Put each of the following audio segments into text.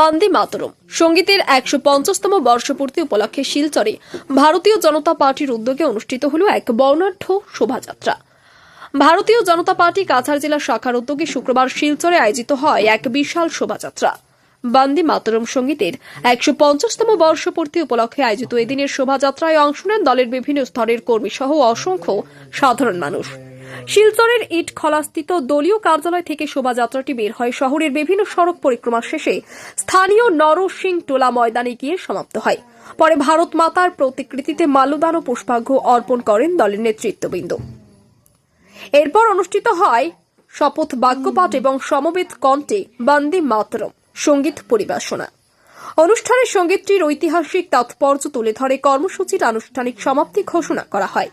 বান্দি মাতরম। সঙ্গীতের একশো পঞ্চাশতম বর্ষপূর্তি উপলক্ষে শিলচরে ভারতীয় জনতা পার্টির উদ্যোগে অনুষ্ঠিত হল এক বর্ণাঢ্য শোভাযাত্রা। ভারতীয় জনতা পার্টি কাছাড় জেলা শাখার উদ্যোগে শুক্রবার শিলচরে আয়োজিত হয় এক বিশাল শোভাযাত্রা। বান্দি মাতরম সঙ্গীতের একশো পঞ্চাশতম বর্ষপূর্তি উপলক্ষে আয়োজিত এদিনের শোভাযাত্রায় অংশ নেন দলের বিভিন্ন স্তরের কর্মী সহ অসংখ্য সাধারণ মানুষ। শিলচরের ইট খলাস্থিত দলীয় কার্যালয় থেকে শোভাযাত্রাটি বের হয় শহরের বিভিন্ন সড়ক পরিক্রমা শেষে। স্থানীয় নরসিং টোলা ময়দানে গিয়ে সমাপ্ত হয়। পরে ভারত মাতার প্রতিকৃতিতে মাল্যদান ও পুষ্পার্ঘ্য অর্পণ করেন দলের নেতৃত্ববৃন্দ। এরপর অনুষ্ঠিত হয় শপথ বাক্যপাঠ এবং সমবেত কণ্ঠে বন্দে মাতরম সংগীত পরিবেশনা। অনুষ্ঠানের সঙ্গীতটির ঐতিহাসিক তাৎপর্য তুলে ধরে কর্মসূচির আনুষ্ঠানিক সমাপ্তি ঘোষণা করা হয়।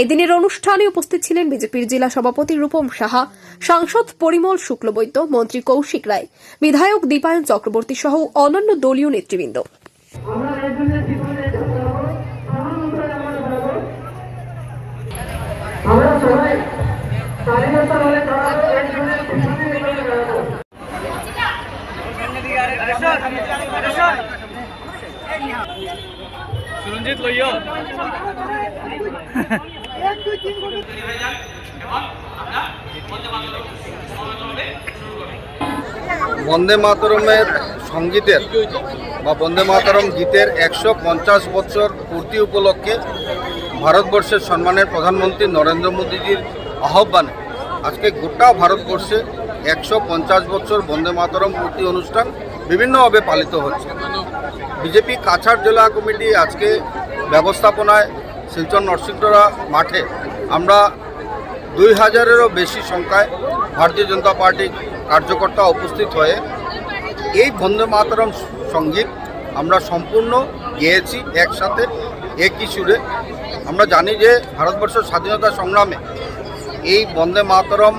এদিনের অনুষ্ঠানে উপস্থিত ছিলেন বিজেপির জেলা সভাপতি রূপম সাহা সাংসদ পরিমল শুক্লবৈদ্য মন্ত্রী কৌশিক রায় বিধায়ক দীপায়ন চক্রবর্তী সহ অন্যান্য দলীয় নেতৃবৃন্দ। আমরা সবাই স্বাধীনতা বলে সুরঞ্জিত লইও বন্দে মাতরমের সঙ্গীতের বা বন্দে মাতরম গীতের একশো পঞ্চাশ বছর পূর্তি উপলক্ষে ভারতবর্ষের সম্মানের প্রধানমন্ত্রী নরেন্দ্র মোদীজির আহ্বানে আজকে গোটা ভারতবর্ষে একশো পঞ্চাশ বছর বন্দে মাতরম পূর্তি অনুষ্ঠান বিভিন্নভাবে পালিত হচ্ছে। বিজেপি কাছাড় জেলা কমিটি আজকে ব্যবস্থাপনায় শিলচর নরসিংহরা মাঠে আমরা দুই হাজারেরও বেশি সংখ্যায় ভারতীয় জনতা পার্টির কার্যকর্তা উপস্থিত হয়ে এই বন্দে মাতরম সংগীত আমরা সম্পূর্ণ গেয়েছি একসাথে, একই সুরে। আমরা জানি যে ভারতবর্ষের স্বাধীনতা সংগ্রামে এই বন্দে মাতরম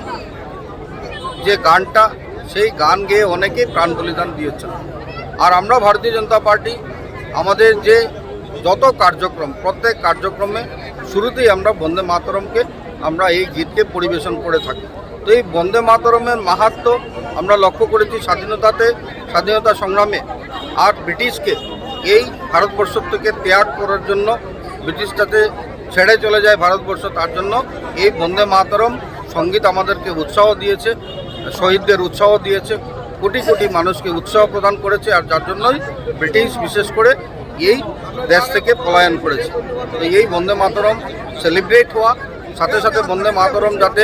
যে গানটা, সেই গান গেয়ে অনেকেই প্রাণ বলিদান দিয়েছে আর আমরা ভারতীয় জনতা পার্টি, আমাদের যে যত কার্যক্রম, প্রত্যেক কার্যক্রমে শুরুতেই আমরা বন্দে মাতরমকে আমরা এই গীতকে পরিবেশন করে থাকি। তো এই বন্দে মাতরমের মাহাত্ম আমরা লক্ষ্য করেছি স্বাধীনতাতে, স্বাধীনতা সংগ্রামে। আর ব্রিটিশকে এই ভারতবর্ষ থেকে ত্যাগ করার জন্য, ব্রিটিশটাতে ছেড়ে চলে যায় ভারতবর্ষ, তার জন্য এই বন্দে মাতরম সংগীত আমাদেরকে উৎসাহ দিয়েছে, শহীদদের উৎসাহ দিয়েছে। কোটি কোটি মানুষকে উৎসাহ প্রদান করেছে আর যার জন্যই ব্রিটিশ বিশেষ করে এই দেশ থেকে পলায়ন করেছে। তো এই বন্দে মাতরম সেলিব্রেট হওয়া, সাথে সাথে বন্দে মাতরম যাতে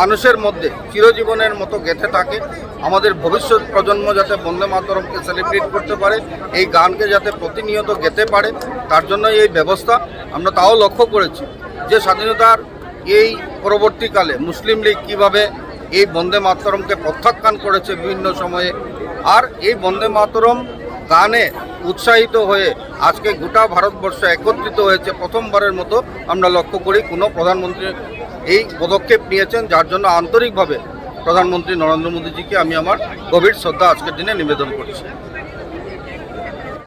মানুষের মধ্যে চিরজীবনের মতো গেঁথে থাকে, আমাদের ভবিষ্যৎ প্রজন্ম যাতে বন্দে মাতরমকে সেলিব্রেট করতে পারে, এই গানকে যাতে প্রতিনিয়ত গেতে পারে, তার জন্য এই ব্যবস্থা। আমরা তাও লক্ষ্য করেছি যে স্বাধীনতার এই পরবর্তীকালে মুসলিম লীগ কীভাবে এই বন্দে মাতরমকে প্রত্যাখ্যান করেছে বিভিন্ন সময়ে। আর এই বন্দে মাতরম গানে উৎসাহিত হয়ে আজকে গোটা ভারতবর্ষ একত্রিত হয়েছে। প্রথমবারের মতো আমরা লক্ষ্য করি কোনো প্রধানমন্ত্রী এই পদক্ষেপ নিয়েছেন, যার জন্য আন্তরিকভাবে প্রধানমন্ত্রী নরেন্দ্র মোদীজিকে আমি আমার গভীর শ্রদ্ধা আজকের দিনে নিবেদন করছি।